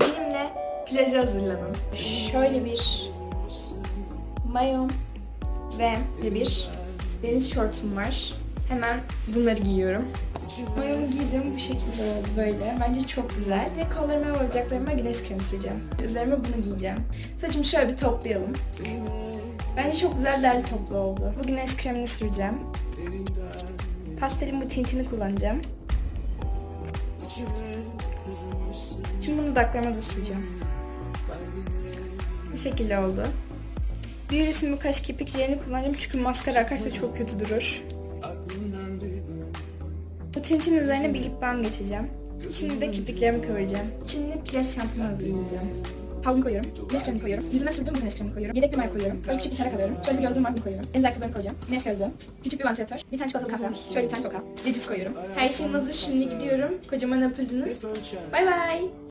Benimle plaja hazırlanın. Şöyle bir mayom ve de bir deniz şortum var. Hemen bunları giyiyorum. Mayomu giydim bu şekilde böyle. Bence çok güzel. Ve kollarıma ve bacaklarıma güneş kremi süreceğim. Üzerime bunu giyeceğim. Saçımı şöyle bir toplayalım. Bence çok güzel derli toplu oldu. Bu güneş kremini süreceğim. Pastelin bu tintini kullanacağım. Şimdi bunu dudaklarıma da süreceğim. Bu şekilde oldu. Beauty's'in bu kaş kirpiklerini kullanacağım çünkü maskara akarsa çok kötü durur. Bu tintin üzerine bir lip balm geçeceğim. Şimdi de kirpiklerimi kıvıracağım. Şimdi plaj şampuanı hazırlayacağım. Havlumu koyuyorum. Güneş kremi koyuyorum. Yüzüme sürdüğüm güneş kremi koyuyorum. Yedek bir mayo koyuyorum. Böyle küçük bir tarak alıyorum. Şöyle bir gözlüğüm var bunu koyuyorum. En ayakkabılarımı koyacağım. Güneş gözlüğüm. Küçük bir vantilatör. Bir tane çikolatalı kahvem. Şöyle bir tane toka. Ve cips koyuyorum. Her şeyim hazır. Şimdi gidiyorum. Kocaman öpüldünüz. Bay bay.